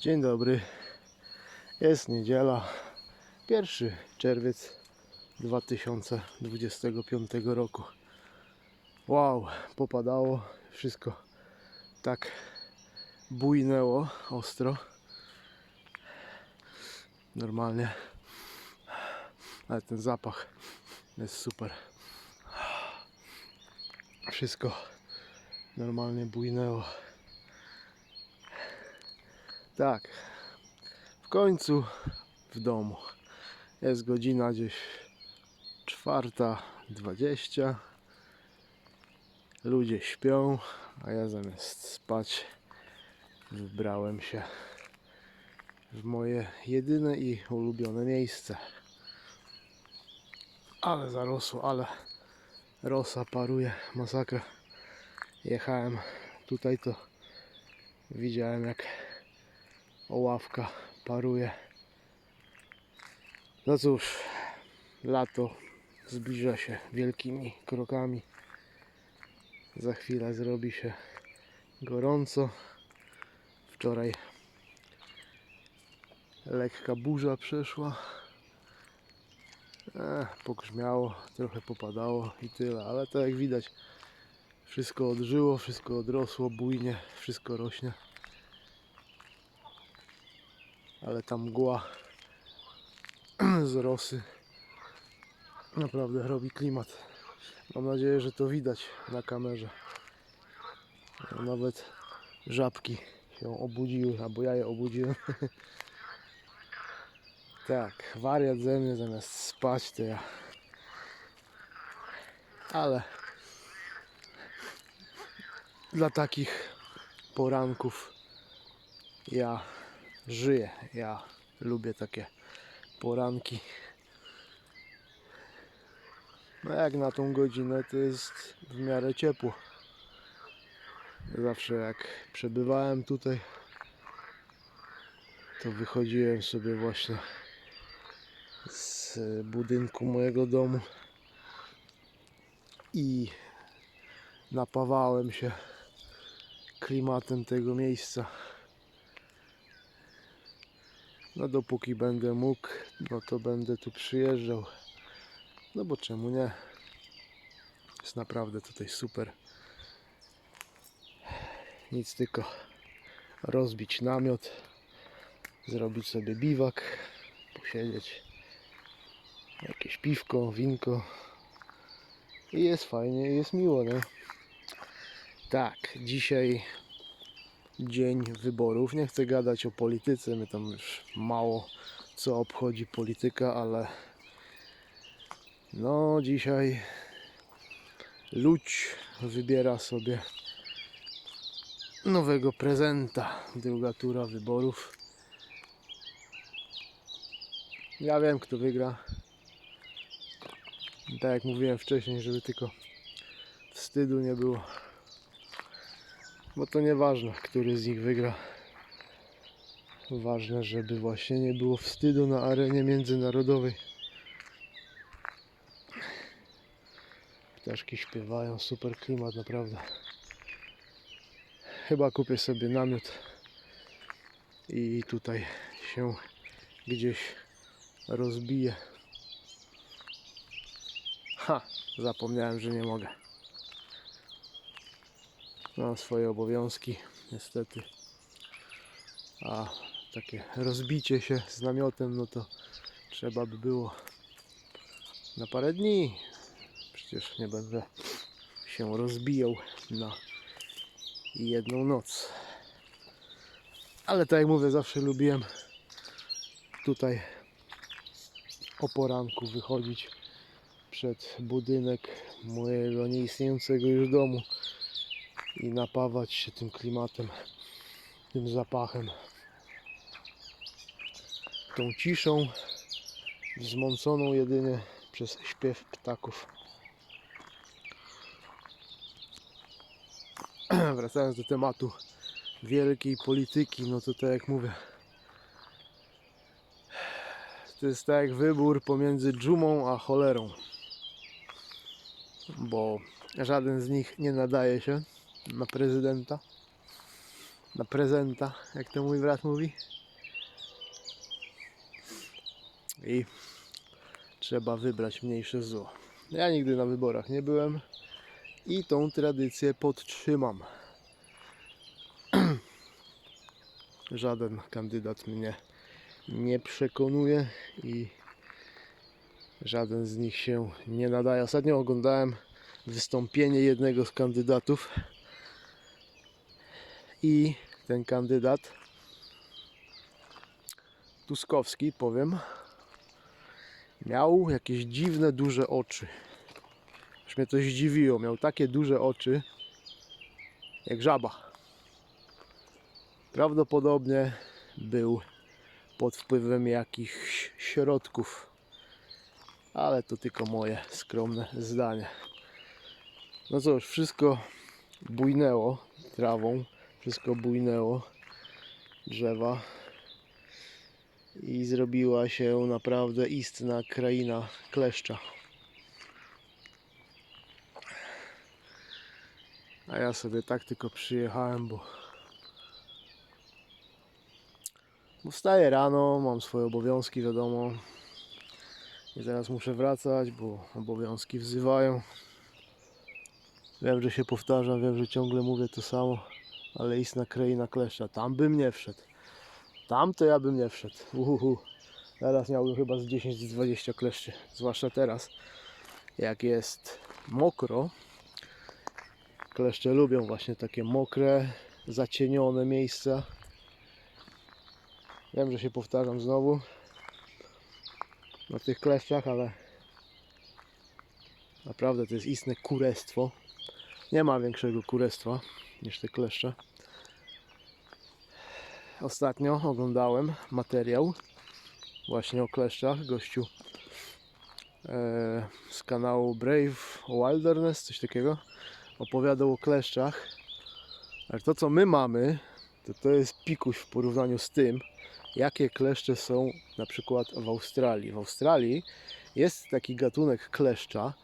Dzień dobry. Jest niedziela, 1 czerwiec 2025 roku. Wow, popadało, wszystko tak bujnęło ostro. Normalnie. Ale ten zapach jest super. Wszystko normalnie bujnęło. Tak, w końcu w domu. Jest godzina gdzieś czwarta dwadzieścia. Ludzie śpią, a ja zamiast spać wybrałem się w moje jedyne i ulubione miejsce. Ale zarosło, ale rosa paruje, masakra. Jechałem tutaj to widziałem jak oławka paruje. No cóż, lato zbliża się wielkimi krokami. Za chwilę zrobi się gorąco. Wczoraj lekka burza przeszła. E, pogrzmiało, trochę popadało i tyle, ale to jak widać wszystko odżyło, wszystko odrosło bujnie, wszystko rośnie. Ale ta mgła z rosy naprawdę robi klimat. Mam nadzieję, że to widać na kamerze. Nawet żabki się obudziły, albo ja je obudziłem. tak, wariat ze mnie zamiast spać to ja. Ale dla takich poranków ja żyję. Ja lubię takie poranki. No jak na tą godzinę to jest w miarę ciepło. Zawsze jak przebywałem tutaj, to wychodziłem sobie właśnie z budynku mojego domu i napawałem się klimatem tego miejsca. No dopóki będę mógł, no to będę tu przyjeżdżał. No bo czemu nie? Jest naprawdę tutaj super. Nic tylko rozbić namiot, zrobić sobie biwak, posiedzieć, jakieś piwko, winko i jest fajnie, jest miło, nie? Tak, dzisiaj dzień wyborów. Nie chcę gadać o polityce, mnie tam już mało co obchodzi polityka, ale no dzisiaj Ludź wybiera sobie nowego prezenta. Druga tura wyborów. Ja wiem kto wygra. Tak jak mówiłem wcześniej, żeby tylko wstydu nie było. Bo to nieważne, który z nich wygra. Ważne, żeby właśnie nie było wstydu na arenie międzynarodowej. Ptaszki śpiewają, super klimat naprawdę. Chyba kupię sobie namiot i tutaj się gdzieś rozbiję. Ha, zapomniałem, że nie mogę. Mam swoje obowiązki, niestety. A takie rozbicie się z namiotem, no to trzeba by było na parę dni. Przecież nie będę się rozbijał na jedną noc. Ale tak jak mówię, zawsze lubiłem tutaj o poranku wychodzić przed budynek mojego nieistniejącego już domu i napawać się tym klimatem, tym zapachem, tą ciszą wzmąconą jedynie przez śpiew ptaków. Wracając do tematu wielkiej polityki, no to tak jak mówię, to jest tak jak wybór pomiędzy dżumą a cholerą, bo żaden z nich nie nadaje się na prezydenta, na prezenta, jak to mój brat mówi. I trzeba wybrać mniejsze zło. Ja nigdy na wyborach nie byłem i tą tradycję podtrzymam. Żaden kandydat mnie nie przekonuje i żaden z nich się nie nadaje. Ostatnio oglądałem wystąpienie jednego z kandydatów i ten kandydat Tuskowski, powiem, miał jakieś dziwne, duże oczy. Aż mnie to zdziwiło. Miał takie duże oczy jak żaba. Prawdopodobnie był pod wpływem jakichś środków, ale to tylko moje skromne zdanie. No cóż, wszystko bujnęło trawą, wszystko bujnęło drzewa i zrobiła się naprawdę istna kraina kleszcza. A ja sobie tak tylko przyjechałem, bo Bo wstaję rano, mam swoje obowiązki, wiadomo. I teraz muszę wracać, bo obowiązki wzywają. Wiem, że się powtarzam, wiem, że ciągle mówię to samo, ale istna kraina kleszcza. Tam bym nie wszedł. Tam to ja bym nie wszedł. Uhuhu. Teraz miałbym chyba z 10-20 kleszczy. Zwłaszcza teraz, jak jest mokro. Kleszcze lubią właśnie takie mokre, zacienione miejsca. Wiem, że się powtarzam znowu na tych kleszczach, ale naprawdę to jest istne kurestwo. Nie ma większego kurestwa niż te kleszcze. Ostatnio oglądałem materiał właśnie o kleszczach. Gościu e, z kanału Brave Wilderness, coś takiego, opowiadał o kleszczach. Ale to, co my mamy, to to jest pikuś w porównaniu z tym, jakie kleszcze są na przykład w Australii. W Australii jest taki gatunek kleszcza,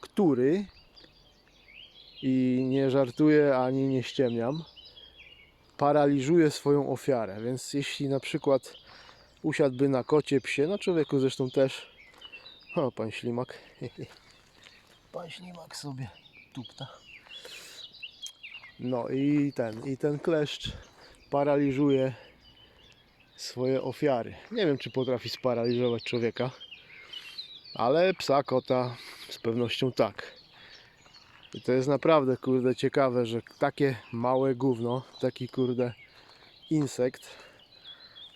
który i nie żartuję ani nie ściemniam, paraliżuje swoją ofiarę. Więc jeśli na przykład usiadłby na kocie, psie, na człowieku zresztą też, o pan ślimak, pan ślimak sobie tupta. No i ten, i ten kleszcz paraliżuje swoje ofiary. Nie wiem, czy potrafi sparaliżować człowieka, ale psa, kota z pewnością tak. I to jest naprawdę, kurde, ciekawe, że takie małe gówno, taki, kurde, insekt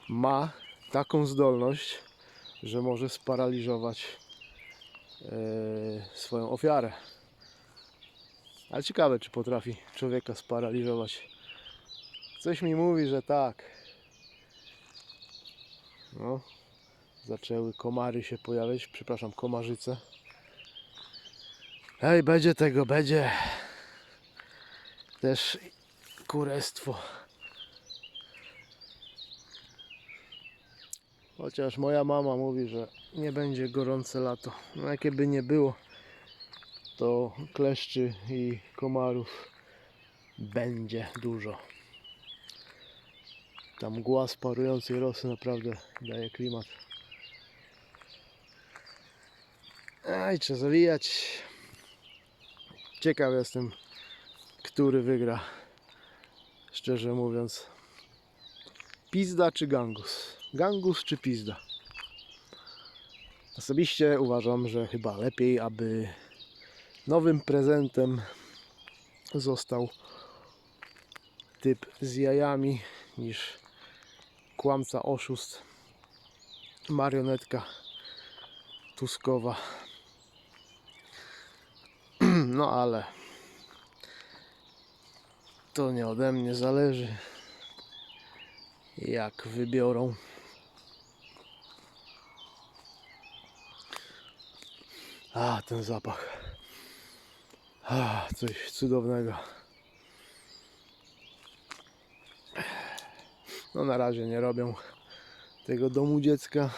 ma taką zdolność, że może sparaliżować e, swoją ofiarę. Ale ciekawe, czy potrafi człowieka sparaliżować. Coś mi mówi, że tak. No, zaczęły komary się pojawiać, przepraszam, komarzyce. Ej, będzie tego, będzie. Też kurestwo. Chociaż moja mama mówi, że nie będzie gorące lato. No jakie by nie było, to kleszczy i komarów będzie dużo. Ta mgła z parującej rosy naprawdę daje klimat. Aj, trzeba zawijać. Ciekaw jestem, który wygra. Szczerze mówiąc. Pizda czy gangus? Gangus czy pizda? Osobiście uważam, że chyba lepiej, aby nowym prezentem został typ z jajami niż kłamca, oszust, marionetka Tuskowa. No ale to nie ode mnie zależy, jak wybiorą. A, ten zapach. A, coś cudownego. No na razie nie robią tego domu dziecka.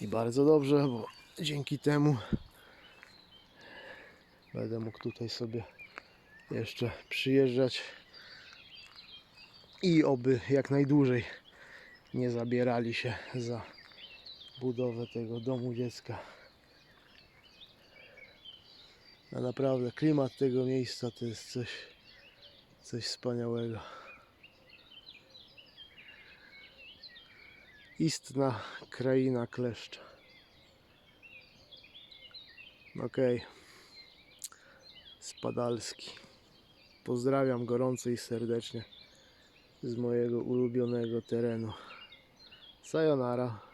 I bardzo dobrze, bo dzięki temu będę mógł tutaj sobie jeszcze przyjeżdżać i oby jak najdłużej nie zabierali się za budowę tego domu dziecka. A naprawdę klimat tego miejsca to jest coś, coś wspaniałego. Istna kraina kleszcza. Okej. Spadalski. Pozdrawiam gorąco i serdecznie z mojego ulubionego terenu. Sayonara.